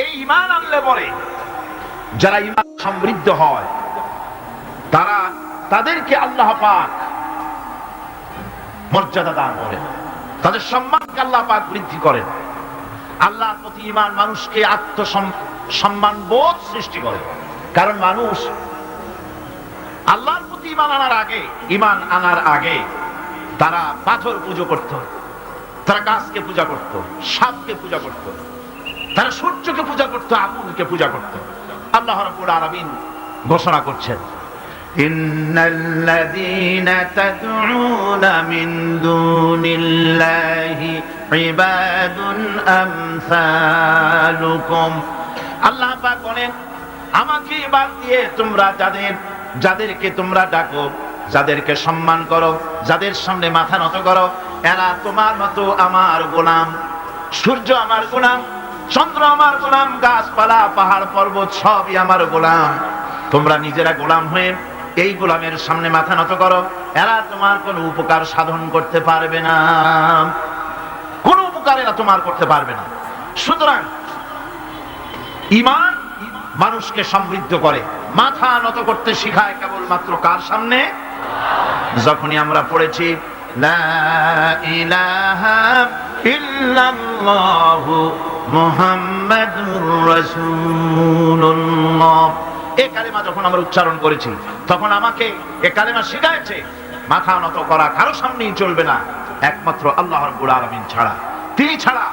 এই ইমান আনলে পরে যারা ইমান সমৃদ্ধ হয়, তারা তাদেরকে আল্লাহ পাক মর্যাদা দান করেন। তাদের সম্মানকে আল্লাহ পাক বৃদ্ধি করেন। আল্লাহর প্রতি ইমান মানুষকে আত্মসম্মান বোধ সৃষ্টি করে। কারণ মানুষ আল্লাহর প্রতি ইমান আনার আগে ইমান আনার আগে তারা পাথর পুজো করত, তারা গাছকে পূজা করত, সাপকে পূজা করত। তারা সূর্যকে পূজা করত, আগুনকে পূজা করত। আল্লাহ রাব্বুল আলামিন ঘোষণা করছেন আমাকে বাদ দিয়ে তোমরা যাদের, যাদেরকে তোমরা ডাকো, যাদেরকে সম্মান করো, যাদের সামনে মাথা নত করো, এরা তোমার মতো আমার গোলাম। সূর্য আমার গোলাম চন্দ্র আমার গোলাম, গাছপালা, পাহাড়, পর্বত, সবই আমার গোলাম। তোমরা নিজেরা গোলাম হয়ে এই গোলামের সামনে মাথা নত করো। এরা তোমার কোনো উপকার সাধন করতে পারবে না। কোনো উপকার এরা তোমার করতে পারবে না। সুতরাং ইমান মানুষকে সমৃদ্ধ করে, মাথা নত করতে শিখায় কেবলমাত্র কার সামনে? যখনই আমরা পড়েছি, লা ইলাহা ইল্লাল্লাহু الله محمد رسول الله এ কালেমা যখন আমরা উচ্চারণ করেছি তখন আমাকে এ কালেমা শিখাইছে মাথা নত করা কারো সামনেই চলবে না একমাত্র আল্লাহ রাব্বুল আলামিন ছাড়া তিনি ছাড়া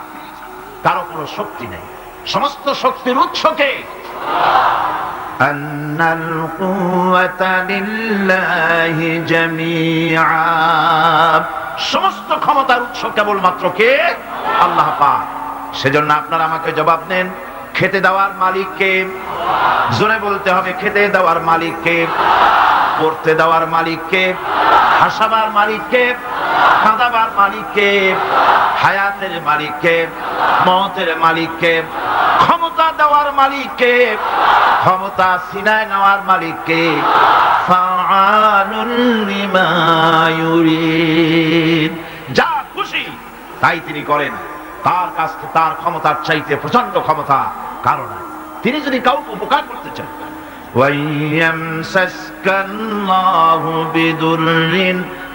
কারো কোনো শক্তি নেই সমস্ত শক্তির উৎসকে أن القوة لله جميعا সমস্ত ক্ষমতার উৎস কেবলমাত্র কে আল্লাহ পাক সেজন্য আপনারা আমাকে জবাব নেন খেতে দেওয়ার মালিককে জোরে বলতে হবে, খেতে দেওয়ার মালিককে পড়তে দেওয়ার মালিককে হাসাবার মালিককে কাঁদাবার মালিককে হায়াতের মালিককে মতের মালিককে ক্ষমতা দেওয়ার মালিককে ক্ষমতা সিনায় নেওয়ার মালিককে যা খুশি, তাই তিনি করেন। তার কাছ থেকে তার ক্ষমতার চাইতে প্রচন্ড ক্ষমতা কারণ তিনি যদি কাউকে উপকার করতে চান وإن يمسسك الله بضر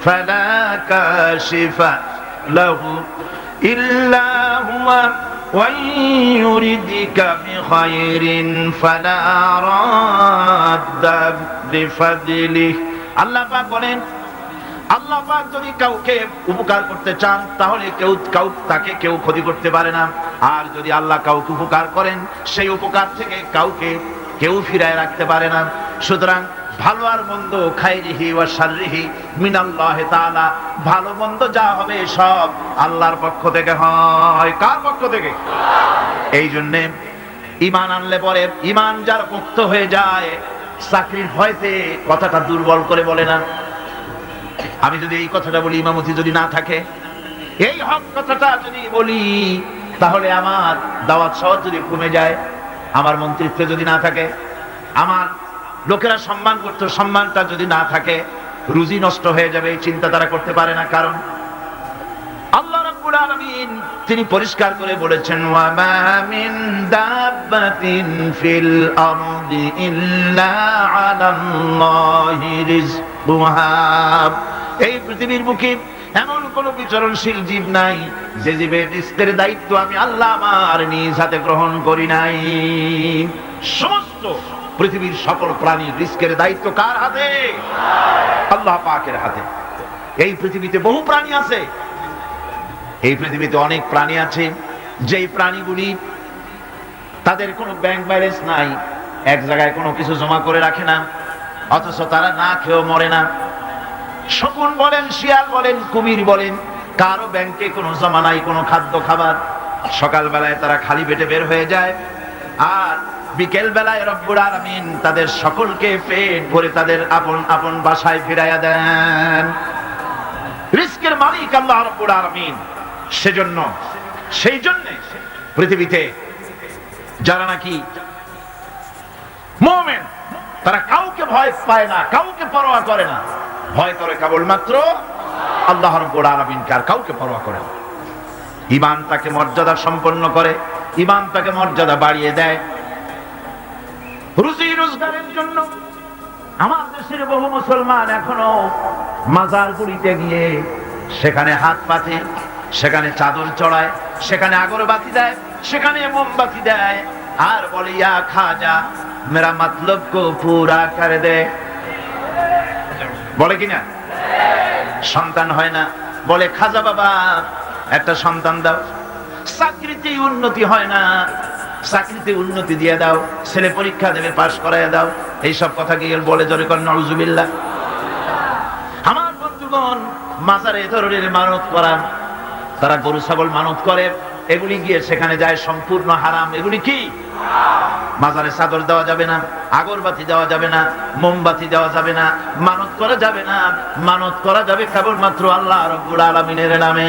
فلا كاشف له إلا هو وإن يردك بخير فلا راد بفضله আল্লাহ পাক বলেন আল্লাহ পাক যদি কাউকে উপকার করতে চান, তাহলে কেউ কাউ তাকে কেউ ক্ষতি করতে পারে না। আর যদি আল্লাহ কাউকে উপকার করেন, সেই উপকার থেকে কাউকে কেউ ফিরায় রাখতে পারে না। সুতরাং ভালো আর মন্দ খাইরিহি ওয়া শাররিহি মিনাল্লাহ তাআলা, ভালো মন্দ যা হবে সব আল্লাহর পক্ষ থেকে হয়। কার পক্ষ থেকে? এই জন্যে ইমান আনলে পরে ইমান যার মুক্ত হয়ে যায়, চাকরির ভয়তে কথাটা দুর্বল করে বলে না। আমি যদি এই কথাটা বলি, ইমামতি যদি না থাকে, এই হক কথাটা যদি বলি, তাহলে আমার দাওয়াত সহজ যদি কমে যায়, আমার মন্ত্রিত্ব যদি না থাকে, আমার লোকেরা সম্মান করতে, সম্মানটা যদি না থাকে, রুজি নষ্ট হয়ে যাবে, এই চিন্তা তারা করতে পারে না। কারণ আল্লাহ রাব্বুল আলামিন তিনি পরিষ্কার করে বলেছেন ওয়া মা মিন দাব্বাতিন ফিল আরদি ইল্লা আলাল্লাহি রিযকুহা এই পৃথিবীর বুকে এমন কোন বিচরণশীল জীব নাই, যে জীবের রিস্কের দায়িত্ব আমি আল্লাহ আমার নিজ হাতে গ্রহণ করি নাই। সমস্ত পৃথিবীর সকল প্রাণীর রিস্কের দায়িত্ব কার হাতে? আল্লাহ পাকের হাতে। এই পৃথিবীতে বহু প্রাণী আছে। এই পৃথিবীতে অনেক প্রাণী আছে, যেই প্রাণীগুলি তাদের কোনো ব্যাংক ব্যালেন্স নাই, এক জায়গায় কোনো কিছু জমা করে রাখে না, অথচ তারা না খেয়েও মরে না। শকুন বলেন, শিয়াল বলেন, কুমির বলেন, কারও ব্যাংকে কোনো জমা নাই কোনো খাদ্য খাবার, সকালবেলায় তারা খালি পেটে বের হয়ে যায়, আর বিকেল বেলায় রব্বুর আলামিন তাদের সকলকে পেট ভরে তাদের আপন আপন বাসায় ফিরাইয়া দেন। রিস্কের মালিক আল্লাহ রব্বুর আলামিন। সেজন্য সেই জন্য পৃথিবীতে যারা নাকি মোমেন, তারা কাউকে ভয় পায় না, কাউকে পরোয়া করে না। ভয় করে কেবলমাত্র আল্লাহ রব্বুল আলামিন কার কাউকে পরোয়া করে ইমান তাকে মর্যাদা সম্পন্ন করে ইমান তাকে মর্যাদা বাড়িয়ে দেয়। রুজি রোজগারের জন্য আমার দেশের বহু মুসলমান এখনও মাজার গুড়িতে গিয়ে সেখানে হাত পাতে সেখানে চাদর চড়ায়, সেখানে আগরবাতি দেয়, সেখানে মোমবাতি দেয়। আর বলে খাজা, মেরা মতলব কো পুরা করে দে। বলে কিনা? সন্তান হয় না। বলে, খাজা বাবা, একটা সন্তান দাও। চাকরিতে উন্নতি হয় না। চাকরিতে উন্নতি দিয়ে দাও। ছেলে পরীক্ষা দেবে, পাশ করাই দাও। এইসব কথা গিয়ে বলে জোরে কর নজুবিল্লা আমার বন্ধুগণ, মাজারে ধরনের মানত করা, তারা গরু, ছাগল মানত করে। এগুলি গিয়ে সেখানে যায়, সম্পূর্ণ হারাম। এগুলি কি? মাজারে চাদর দেওয়া যাবে না, আগরবাতি দেওয়া যাবে না, মোমবাতি দেওয়া যাবে না, মানত করা যাবে না, মানত করা যাবে কেবলমাত্র আল্লাহ রব্বুল আলমিনের নামে।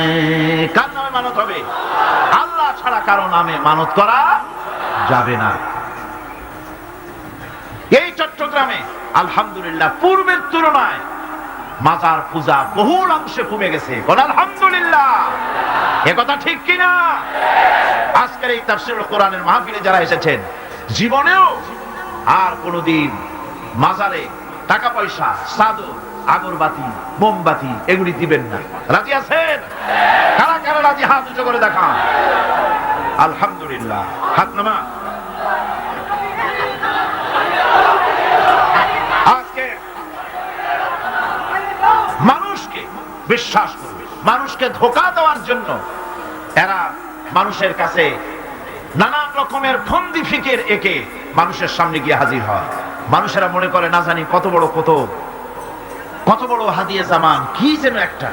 কার নামে মানত হবে? আল্লাহ ছাড়া কারও নামে মানত করা যাবে না। এই চট্টগ্রামে, আলহামদুলিল্লাহ, পূর্বের তুলনায় মাজার পূজা বহুল অংশে কমে গেছে। আলহামদুলিল্লাহ। এ কথা ঠিক কিনা? আজকের এই তাফসিরুল কোরআনের মাহফিলে যারা এসেছেন জীবনেও আর কোনোদিন মাজারে টাকা পয়সা সাদর আগরবাতি, মোমবাতি এগুলি দিবেন না। রাজি আছেন? কারা কারা রাজি? হাত উঁচু করে দেখান। আলহামদুলিল্লাহ। হাত নামা। আজকে মানুষকে বিশ্বাস করবে মানুষকে ধোকা দেওয়ার জন্য এরা মানুষের কাছে নানান রকমের ফন্দি ফিকের একে মানুষের সামনে গিয়ে হাজির হয় মানুষেরা মনে করে না জানি কত বড় কত কত বড় হাদিয়ে জামান কি যেন একটা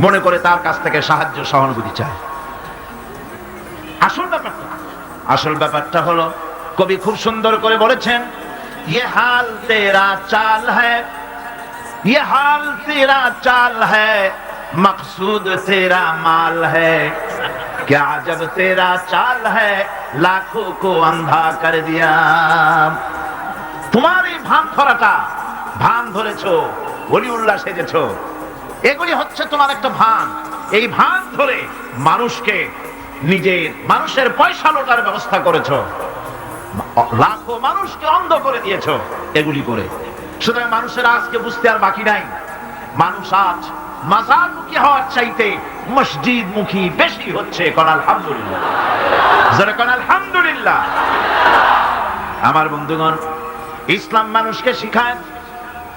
মনে করে তার কাছ থেকে সাহায্য সহানুভূতি চায় আসল ব্যাপারটা আসল ব্যাপারটা হলো কবি খুব সুন্দর করে বলেছেন ये हाल तेरा चाल है ये हाल तेरा चाल है मकसूद तेरा माल है क्या जब तेरा चाल है लाखों को अंधा कर दिया তোমার এই ভান ধরাটা ভান ধরেছো বলি উল্লাস সেজেছ এগুলি হচ্ছে তোমার একটা ভান এই ভান ধরে মানুষকে নিজের মানুষের পয়সা লোটার ব্যবস্থা করেছো লাখো মানুষকে অন্ধ করে দিয়েছ এগুলি করে সুতরাং মানুষের আজকে বুঝতে আর বাকি নাই মানুষ আজ মাজার মুখী হওয়ার চাইতে মসজিদ মুখী বেশি হচ্ছে কোন আলহামদুলিল্লাহ যারা আলহামদুলিল্লাহ আমার বন্ধুগণ, ইসলাম মানুষকে শিখায়,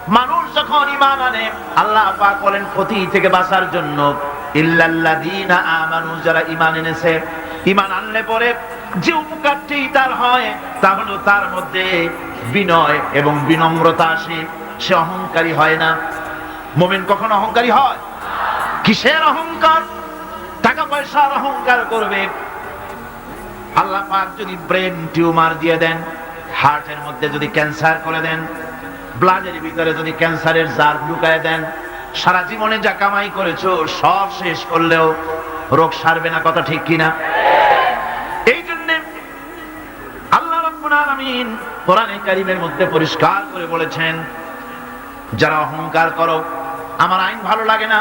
মানুষ যখন ইমান আনে, আল্লাহ পাক বলেন, ক্ষতি থেকে বাঁচার জন্য, ইল্লাল্লাযীনা আমানু, যারা ইমান এনেছে ইমান আনলে পরে যে উপকারটি তার হয়, তা হলো তার মধ্যে বিনয় এবং বিনম্রতা আসে। সে অহংকারী হয় না। মোমেন কখন অহংকারী হয়? কিসের অহংকার? টাকা পয়সার অহংকার করবে। আল্লাহ পাক যদি ব্রেন টিউমার দিয়ে দেন হার্টের মধ্যে যদি ক্যান্সার করে দেন ব্লাডের ভিতরে যদি ক্যান্সারের জার ঢুকায় দেন, সারা জীবনে যা কামাই করেছ, সব শেষ করলেও রোগ সারবে না কথা ঠিক কিনা? এই জন্য আল্লাহ রাব্বুল আলামিন কোরআনে কারীমের মধ্যে পরিষ্কার করে বলেছেন, যারা অহংকার করো, আমার আইন ভালো লাগে না।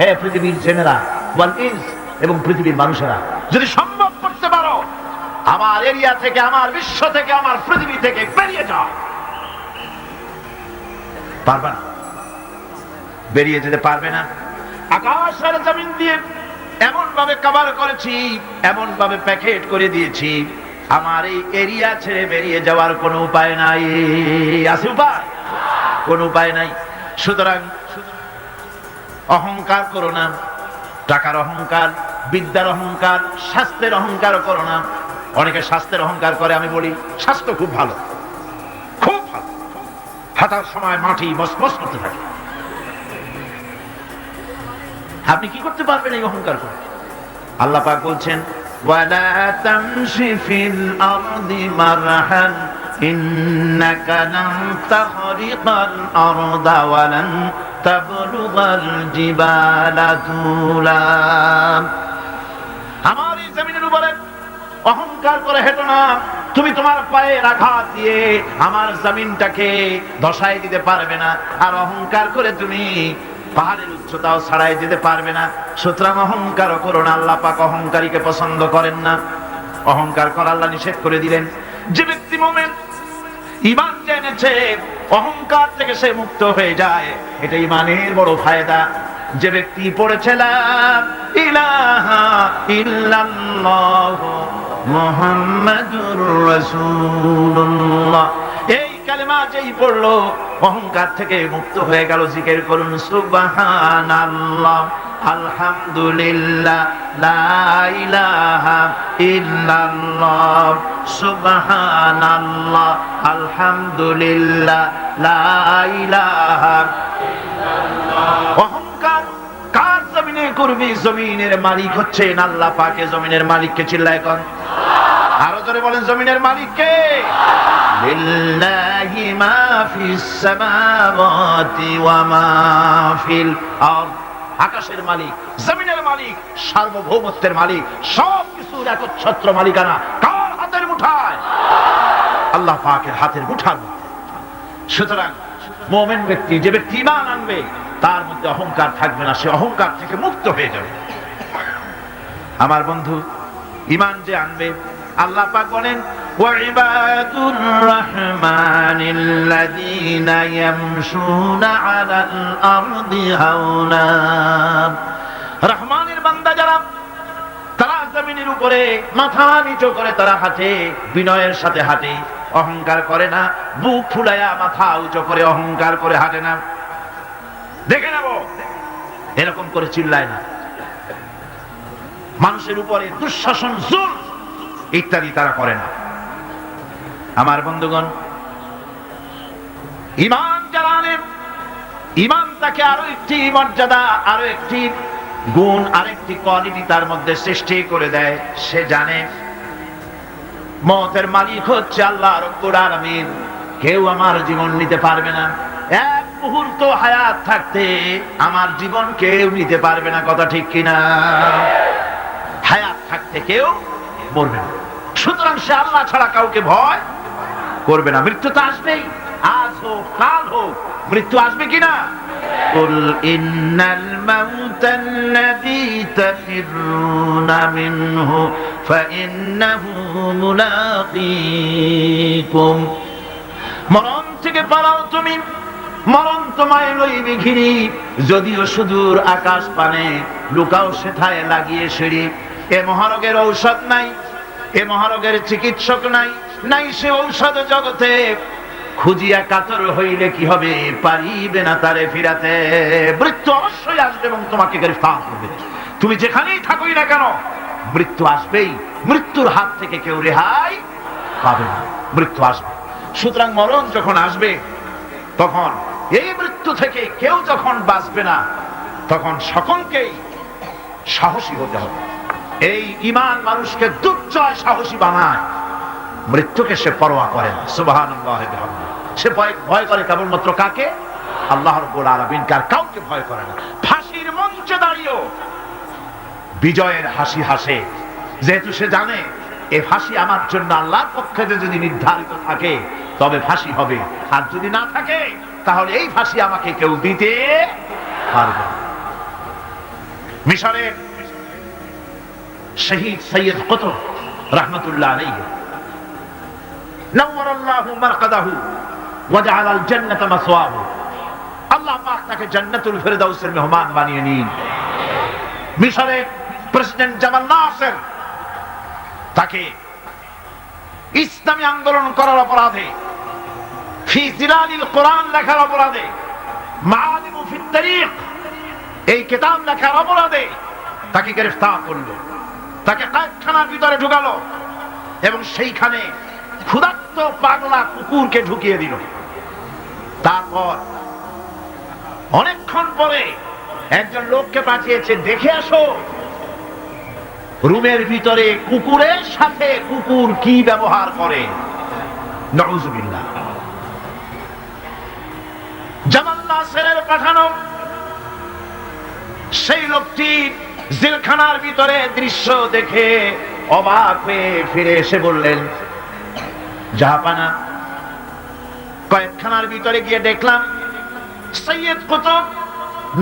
হে পৃথিবীর জেনেরা ওয়াল ইনস এবং পৃথিবীর মানুষেরা, যদি সম্ভব করতে পারো, আমার এরিয়া থেকে, আমার বিশ্ব থেকে, আমার পৃথিবী থেকে বেরিয়ে যাও। পারবে না। বেরিয়ে যেতে পারবে না। আকাশ আর জমিন দিয়ে এমন ভাবে কভার করেছি এমন ভাবে প্যাকেট করে দিয়েছি, আমার এই এরিয়া ছেড়ে বেরিয়ে যাওয়ার কোনো উপায় নাই। আছে উপায়? কোন উপায় নাই। সুতরাং অহংকার করো না। টাকার অহংকার, বিদ্যার অহংকার, স্বাস্থ্যের অহংকার করো না। অনেকে স্বাস্থ্যের অহংকার করে, আমি বলি, স্বাস্থ্য খুব ভালো। খুব ভালো। হাঁটার সময় মাটি মসমস করতে থাকে। আপনি কি করতে পারবেন এই অহংকার করে? আল্লাহ পাক বলছেন, ওয়ালা ইন্নাকা লান তাখরিকাল আরদা ওয়ালান تبلغ الجبال طولا আমার এই জমিনের উপরে অহংকার করে হেঁটো না তুমি তোমার পায়ের আঘাত দিয়ে আমার জমিনটাকে ধসাই দিতে পারবে না আর অহংকার করে তুমি পাহাড়ের উচ্চতাও ছাড়াই যেতে পারবে না সুতরাং অহংকার করো না আল্লাহ পাক অহংকারীকে পছন্দ করেন না অহংকার করা আল্লাহ নিষেধ করে দিলেন যে ব্যক্তি মোমেন ইমান জেনেছে অহংকার থেকে সে মুক্ত হয়ে যায়। এটা ইমানের বড় ফায়দা। যে ব্যক্তি পড়েছে ইলাহা ইল্লাল্লাহ মুহাম্মাদুর রাসূলুল্লাহ। এই কালেমা যেই পড়ল, অহংকার থেকে মুক্ত হয়ে গেল জিকির করুন, সুবহানাল্লাহ। আলহামদুলিল্লাহ ইল্লাল্লাহ, সুবহানাল্লাহ, আলহামদুলিল্লাহ অহংকার কার জমিনে করবি? জমিনের মালিক হচ্ছেন আল্লাহ পাকে, জমিনের মালিককে চিল্লায় কর আরও জোরে বলেন, জমিনের মালিককে লিল্লাহি মা ফিস সামাওয়াতি ওয়া মা ফিল আরদ। আকাশের মালিক, জমিনের মালিক, সার্বভৌমত্বের মালিক সব কিছুর একচ্ছত্র মালিকানা কার হাতের মুঠায়? আল্লাহ পাকের হাতের মুঠার মধ্যে। সুতরাং মোমেন ব্যক্তি যে ব্যক্তি ইমান আনবে, তার মধ্যে অহংকার থাকবে না, সে অহংকার থেকে মুক্ত হয়ে যাবে। আমার বন্ধু ইমান যে আনবে, আল্লাহ পাক বলেন وعباد الرحمن الذين يمشون على الأرض هونا রহমানের বান্দা যারা তারা জমিনের উপরে মাথা নিচু করে তারা হাঁটে বিনয়ের সাথে হাঁটে অহংকার করে না বুক ফুলাইয়া মাথা উঁচু করে অহংকার করে হাঁটে না দেখে নেব এরকম করে চিল্লায় না মানুষের উপরে দুঃশাসন জুল ইত্যাদি তারা করে না আমার বন্ধুগণ ইমান যারা আনে ইমান তাকে আরও একটি মর্যাদা, আরও একটি গুণ, আরেকটি কোয়ালিটি তার মধ্যে সৃষ্টি করে দেয়। সে জানে, মতের মালিক হচ্ছে আল্লাহ রব্বুল আলামিন। কেউ আমার জীবন নিতে পারবে না। এক মুহূর্ত হায়াত থাকতে আমার জীবন কেউ নিতে পারবে না, কথা ঠিক কিনা? হায়াত থাকতে কেউ মরবে না। সুতরাং সে আল্লাহ ছাড়া কাউকে ভয় করবে না মৃত্যু তো আসবেই আজ হোক কাল হোক মৃত্যু আসবে কিনা قل إن الموت الذي تفرون منه فإنه ملاقيكم মরণ থেকে পালাও তুমি মরণ তোমায় লইবে ঘিরি যদিও সুদূর আকাশ পানে লুকাও সেথায় লাগিয়ে সিঁড়ি এ মহারোগের ঔষধ নাই এ মহারোগের চিকিৎসক নাই নাই সে ঔষধ জগতে। খুঁজিয়া কাতর হইলে কি হবে? পারিবে না তারে ফিরাতে। মৃত্যু অবশ্যই আসবে এবং তোমাকে গ্রেফতার করবে। তুমি যেখানেই থাকোই না কেন, মৃত্যু আসবেই। মৃত্যুর হাত থেকে কেউ রেহাই পাবে না। মৃত্যু আসবে। সুতরাং মরণ যখন আসবে, তখন এই মৃত্যু থেকে কেউ যখন বাঁচবে না, তখন সকলকেই সাহসী হতে হবে। এই ইমান মানুষকে দুর্জয় সাহসী বানায়। মৃত্যুকে সে পরোয়া করে না। সুবাহান সে ভয় করে কেবলমাত্র কাকে? আল্লাহ রব্বুল আলামিন কাউকে ভয় করে না। ফাঁসির মঞ্চে দাঁড়িয়েও বিজয়ের হাসি হাসে। যেহেতু সে জানে, এ ফাঁসি আমার জন্য আল্লাহর পক্ষে যদি নির্ধারিত থাকে, তবে ফাঁসি হবে। আর যদি না থাকে, তাহলে এই ফাঁসি আমাকে কেউ দিতে পারবে মিশরের শহীদ সৈয়দ কতব রহমতুল্লাহ আলাইহি আন্দোলন করার অপরাধে কোরআন লেখার অপরাধে এই কিতাব লেখার অপরাধে তাকে গ্রেফতার করল। তাকে কারখানার ভিতরে ঢুকালো এবং সেইখানে ক্ষুধার্ত পাগলা কুকুরকে ঢুকিয়ে দিল। তারপর অনেকক্ষণ পরে একজন লোককে পাঠিয়েছে, দেখে আসো, রুমের ভিতরে কুকুরের সাথে কুকুর কি ব্যবহার করে? নাসেরের পাঠানো সেই লোকটি জেলখানার ভিতরে দৃশ্য দেখে অবাক হয়ে ফিরে এসে বললেন জাহাপানা কয়েকখানার ভিতরে গিয়ে দেখলাম, সৈয়দ কুতুব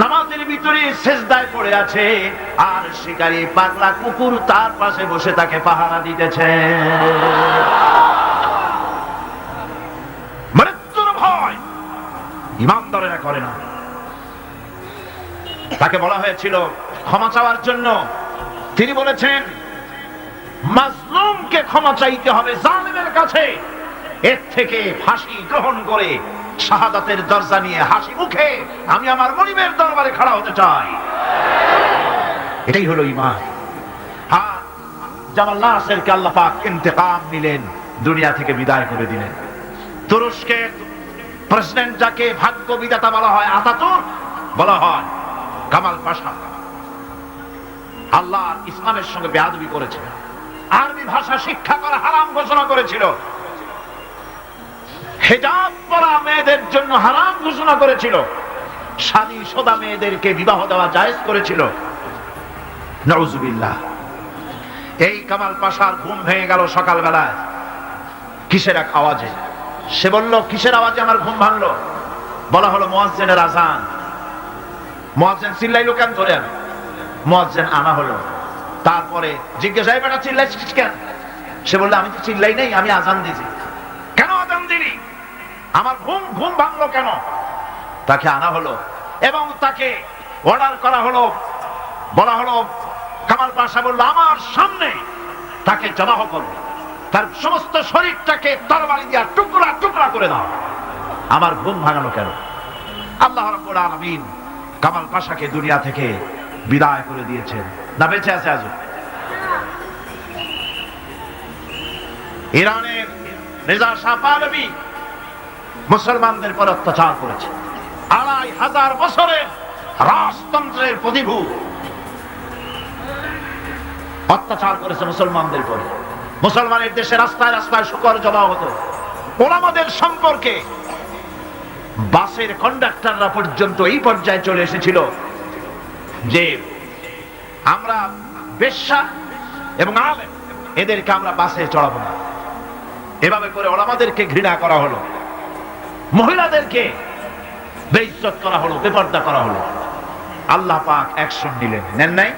নামাজের ভিতরে শেষদায় পড়ে আছে, আর শিকারি পাগলা কুকুর তার পাশে বসে তাকে পাহারা দিতেছে। মৃত্যুর ভয় ইমানদারেরা করে না। তাকে বলা হয়েছিল, ক্ষমা চাওয়ার জন্য। তিনি বলেছেন মাজলুমকে ক্ষমা চাইতে হবে জালিমের কাছে। এর থেকে ফাঁসি গ্রহণ করে শাহাদাতের দরজা নিয়ে হাসি মুখে আমি আমার মনিবের দরবারে খাড়া হতে চাই। এটাই হলো ইমান জামাল নাসেরকে আল্লাহ পাক ইন্তেকাম নিলেন, দুনিয়া থেকে বিদায় করে দিলেন। তুরস্কের প্রেসিডেন্ট যাকে ভাগ্য বিধাতা বলা হয় আতাতুর্ক বলা হয় কামাল পাশা। আল্লাহ ইসলামের সঙ্গে বেয়াদবি করেছে আরবি ভাষা শিক্ষা করা হারাম ঘোষণা করেছিল। হেজাব পরা মেয়েদের জন্য হারাম ঘোষণা করেছিল। স্বাদী সোদা মেয়েদেরকে বিবাহ দেওয়া জায়েজ করেছিল। নজুবিল্লাহ এই কামাল পাশার ঘুম ভেঙে গেল সকালবেলায়। কিসের এক আওয়াজে? সে বলল, কিসের আওয়াজে আমার ঘুম ভাঙলো? বলা হলো, মোয়াজ্জেনের আজান। মোয়াজ্জেন চিল্লাইলো কেন ধরে মোয়াজ্জেন আনা হলো। তারপরে জিজ্ঞাসা বেটা চিল্লাইছিস কেন? সে বলল, আমি তো চিল্লাই নেই, আমি আজান দিয়েছি। কেন আজান দিলি আমার ঘুম ঘুম ভাঙলো কেন? তাকে আনা হলো এবং তাকে অর্ডার করা হলো, বলা হলো, কামাল পাশা বলল, আমার সামনে তাকে জবাহ করো। তার সমস্ত শরীরটাকে তরবারি দিয়া টুকরা টুকরা করে দাও। আমার ঘুম ভাঙানো কেন? আল্লাহ রাব্বুল আলামিন কামাল পাশাকে দুনিয়া থেকে বিদায় করে দিয়েছেন। না, বেঁচে আছে আজ ইরানের রেজা শাহ মুসলমানদের পর অত্যাচার করেছে। আড়াই হাজার বছরের রাজতন্ত্রের প্রতিভূ অত্যাচার করেছে মুসলমানদের পরে মুসলমানের দেশে রাস্তায় রাস্তায় শুকর জমা হতো। ওলামাদের সম্পর্কে বাসের কন্ডাক্টররা পর্যন্ত এই পর্যায়ে চলে এসেছিল। যে আমরা বেশ্যা এবং আলেম, এদেরকে আমরা বাসে চড়াবো না। এভাবে করে ওলামাদেরকে ঘৃণা করা হলো। মহিলাদেরকে বেইজ্জত করা হলো, বেপর্দা করা হলো। আল্লাহ পাক অ্যাকশন নিলেন নেন নাই?